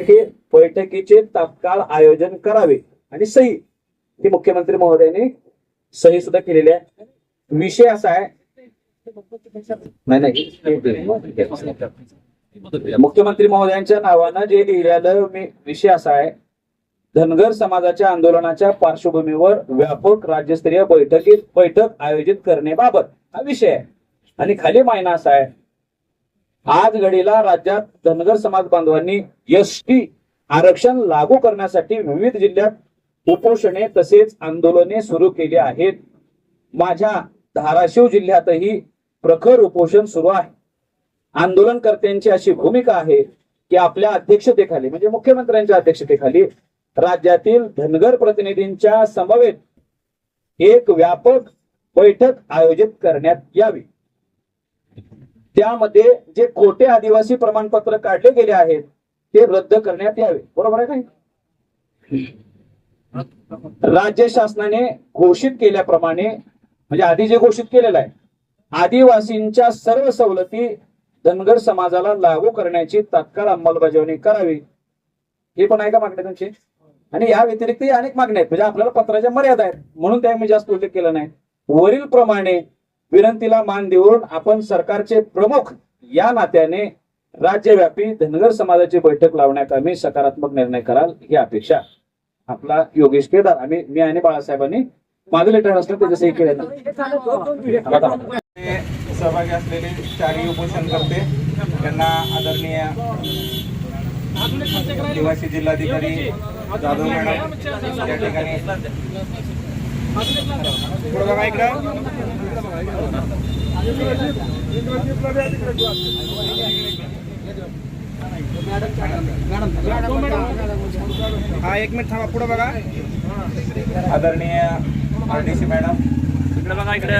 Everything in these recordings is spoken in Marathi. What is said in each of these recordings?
हे बैठकीचे तात्काळ आयोजन करावे आणि सही. ही मुख्यमंत्री महोदयांनी सही सुद्धा केलेली आहे. विषय असा आहे. नाही नाही. मुख्यमंत्री महोदयांच्या नावानं जे लिहिलेलं मी विषय असा आहे. धनगर समाजाच्या आंदोलनाच्या पार्श्वभूमीवर व्यापक राज्यस्तरीय बैठकीत बैठक आयोजित करण्याबाबत हा विषय आहे. आणि खाली मायना असा आहे. आज घडीला राज्यात धनगर समाज बांधवांनी एस टी आरक्षण लागू करण्यासाठी विविध जिल्ह्यात उपोषणे तसेच आंदोलने सुरू केली आहेत. माझ्या धाराशिव जिल्ह्यातही प्रखर उपोषण सुरू आहे. आंदोलनकर्त्यांची अशी भूमिका आहे की आपल्या अध्यक्षतेखाली म्हणजे मुख्यमंत्र्यांच्या अध्यक्षतेखाली राज्यातील धनगर प्रतिनिधींच्या समवेत एक व्यापक बैठक आयोजित करण्यात यावी. त्यामध्ये जे खोटे आदिवासी प्रमाणपत्र काढले गेले आहेत ते रद्द करण्यात यावे. बरोबर आहे काय राज्य शासनाने घोषित केल्याप्रमाणे म्हणजे आधी जे घोषित केलेलं आहे आदिवासींच्या सर्व सवलती धनगर समाजाला लागू करण्याची तात्काळ अंमलबजावणी करावी. हे पण आहे का मागण्या तुमची? आणि या व्यतिरिक्त अनेक मागण्या आहेत. म्हणजे आपल्याला पत्राच्या मर्यादा आहेत. म्हणून त्या मी जास्त उल्लेख केला नाही. वरील प्रमाणे विनंतीला मान देऊन आपण सरकारचे प्रमुख या नात्याने राज्यव्यापी धनगर समाजाची बैठक लावण्यात आम्ही सकारात्मक निर्णय कराल ही अपेक्षा आपला योगेश केदार आम्ही मी आणि बाळासाहेबांनी माझं लेटर असलं त्याचं केलं. सहभागी असलेले चारही उपोषण करते त्यांना आदरणीय निवासी जिल्हाधिकारी जाधव मॅडम या ठिकाणी पुढं बघा इकडं. हा एक मिनिट थांबा पुढं बघा. आदरणीय आर डी सी मॅडम. इकडे बघा इकडे.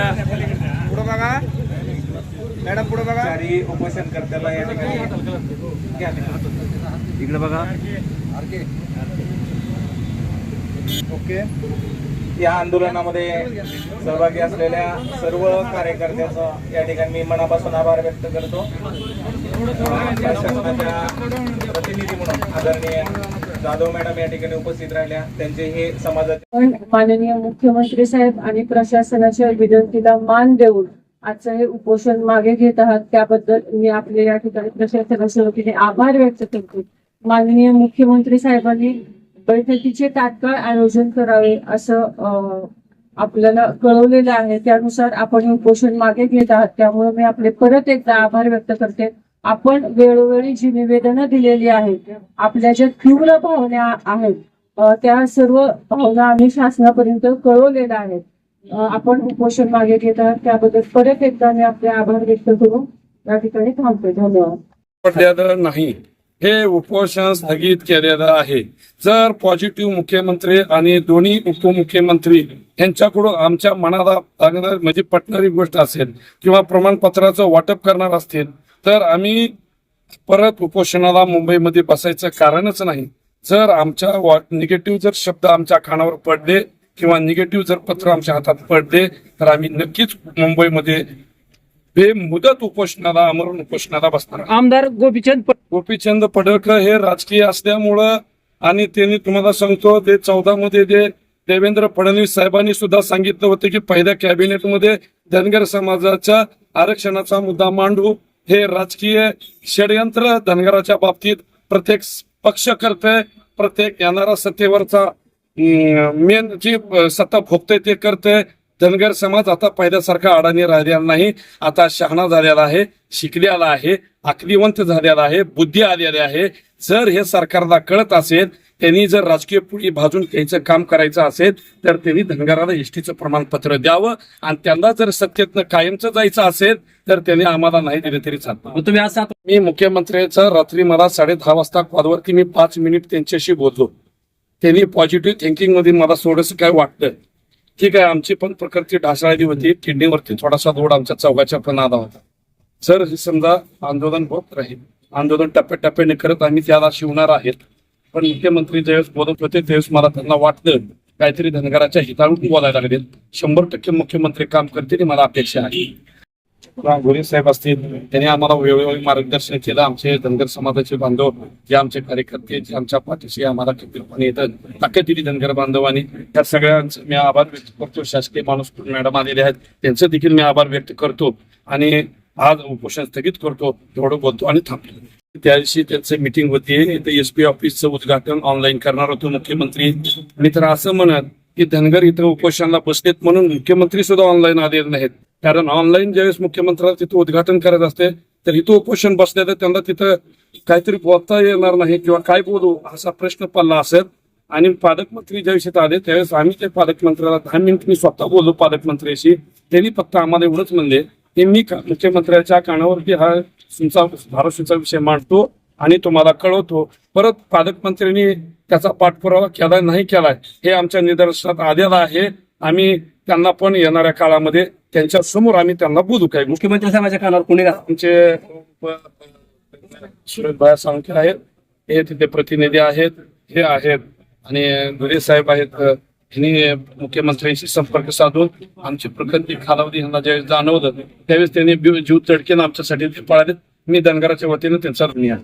पुढं बघा. मॅडम पुढं बघा. चारही उपोषण करत्याला या ठिकाणी. इकडे बघा. ओके. या आंदोलनामध्ये सहभागी असलेल्या सर्व कार्यकर्त्याचं या ठिकाणी मी मनापासून आभार व्यक्त करतो. शासनाच्या प्रतिनिधी म्हणून आदरणीय जाधव मॅडम या ठिकाणी उपस्थित राहिल्या. त्यांचे हे समाजाचे पण माननीय मुख्यमंत्री साहेब आणि प्रशासनाच्या विनंतीला मान देऊन आजचं हे उपोषण मागे घेत आहात त्याबद्दल मी आपले या ठिकाणी प्रशासनाच्या वतीने आभार व्यक्त करतो. माननीय मुख्यमंत्री साहेबांनी बैठकीचे तात्काळ आयोजन करावे असं आपल्याला कळवलेलं आहे. त्यानुसार आपण हे उपोषण मागे घेत आहात. त्यामुळे मी आपले परत एकदा आभार व्यक्त करते. आपण वेळोवेळी जी निवेदनं दिलेली आहेत आपल्या ज्या तीव्र भावना आहेत त्या सर्व भावना आम्ही शासनापर्यंत कळवलेल्या आहेत. आपण उपोषण मागे घेत आहात. त्याबद्दल परत एकदा मी आपले आभार व्यक्त करून या ठिकाणी थांबते धन्यवाद. नाही. हे उपोषण स्थगित केलेलं आहे. जर पॉझिटिव्ह मुख्यमंत्री आणि दोन्ही उपमुख्यमंत्री यांच्याकडून आमच्या मनाला लागणार म्हणजे पटणारी गोष्ट असेल किंवा प्रमाणपत्राचं वाटप करणार असतील तर आम्ही परत उपोषणाला मुंबईमध्ये बसायचं कारणच नाही. जर आमच्या निगेटिव्ह जर शब्द आमच्या खानावर पडले किंवा निगेटिव्ह जर पत्र आमच्या हातात पडले तर आम्ही नक्कीच मुंबईमध्ये बेमुदत उपोषणाला अमरण उपोषणाला बसणार आमदार गोपीचंद प- गोपीचंद पडळकर हे राजकीय असल्यामुळं आणि त्यांनी तुम्हाला सांगतो ते चौदा मध्ये जे देवेंद्र फडणवीस साहेबांनी सुद्धा सांगितलं होतं की पहिल्या कॅबिनेटमध्ये धनगर समाजाच्या आरक्षणाचा मुद्दा मांडू. हे राजकीय षडयंत्र धनगराच्या बाबतीत प्रत्येक पक्ष करतंय प्रत्येक येणारा सत्तेवरचा मेन जी अं, सत्ता भोगतंय ते करतंय. धनगर समाज आता पहिल्यासारखा अडाणी राहिलेला नाही. आता शहाणा झालेला आहे शिकलेला आहे आकलीवंत झालेला आहे बुद्धी आलेली आहे. जर हे सरकारला कळत असेल त्यांनी जर राजकीय पुढी भाजून घ्यायचं काम करायचं असेल तर त्यांनी धनगराला एसटीचं प्रमाणपत्र द्यावं आणि त्यांना जर सत्तेतनं कायमचं जायचं असेल तर त्यांनी आम्हाला नाही दिले तरी चालतं. मग तुम्ही असं मी मुख्यमंत्र्यांचा रात्री मला साडे दहा वाजता कॉलवरती मी पाच मिनिट त्यांच्याशी बोललो. त्यांनी पॉझिटिव्ह थिंकिंगमध्ये मला थोडंसं काय वाटतं? ठीक आहे आमची पण प्रकृती ढासळली होती किडनीवरती थोडासा दोड आमच्या चौघाच्या पण आला होता. सर हे समजा आंदोलन होत राहील आंदोलन टप्प्याटप्प्याने करत आम्ही त्याला शिवणार आहेत पण मुख्यमंत्री ज्यावेळेस बोलत होते त्यावेळेस मला त्यांना वाटलं काहीतरी धनगराच्या हिताळून बोलायला लागले. शंभर टक्के मुख्यमंत्री काम करतील मला अपेक्षा आहे. गोरे साहेब असतील त्यांनी आम्हाला वेळोवेळी मार्गदर्शन केलं. आमचे धनगर समाजाचे बांधव जे आमचे कार्यकर्ते जे आमच्या पाठीशी आम्हाला खंबीरपणे येतात ताकद दिली धनगर बांधवांनी त्या सगळ्यांचं मी आभार व्यक्त करतो. शासकीय माणूस मॅडम आलेले आहेत त्यांचं देखील मी आभार व्यक्त करतो आणि आज उपोषण स्थगित करतो एवढं बोलतो आणि थांबतो. त्या दिवशी त्यांचं मिटिंग होती. एसपी एस पी ऑफिसचं उद्घाटन ऑनलाईन करणार होतो मुख्यमंत्री. मी तर असं म्हणत की धनगर इथं उपोषणाला बसलेत म्हणून मुख्यमंत्री सुद्धा ऑनलाईन आलेले नाहीत. कारण ऑनलाईन ज्यावेळेस मुख्यमंत्र्याला तिथं उद्घाटन करत असते तर इथं उपोषण बसले तर त्यांना तिथं काहीतरी बोलता येणार नाही किंवा काय बोलू असा प्रश्न पडला असेल. आणि पालकमंत्री ज्यावेळेस विषयात आले त्यावेळेस आम्ही ते पालकमंत्र्याला दहा मिनिट मी स्वतः बोललो पालकमंत्र्याशी. त्यांनी फक्त आम्हाला एवढंच म्हणले की मी मुख्यमंत्र्याच्या कानावरती हा तुमचा धाराशिवचा विषय मांडतो आणि तुम्हाला कळवतो. परत पालकमंत्र्यांनी त्याचा पाठपुरावा केला नाही केलाय हे आमच्या निदर्शनात आलेलं आहे. आम्ही त्यांना पण येणाऱ्या काळामध्ये त्यांच्यासमोर आम्ही त्यांना बोलू काय मुख्यमंत्री साहेबांच्या कानावर कोणी? आमचे सुरेशभाई आहेत. हे तिथे प्रतिनिधी आहेत हे आहेत. आणि गुरे साहेब आहेत. यांनी मुख्यमंत्र्यांशी संपर्क साधून आमची प्रकृती खालावली यांना ज्यावेळेस जाणवलं त्यावेळेस त्यांनी जीव तडकेनं आमच्यासाठी ते पळाले मी धनगराच्या वतीनं त्यांचा ऋणी आहे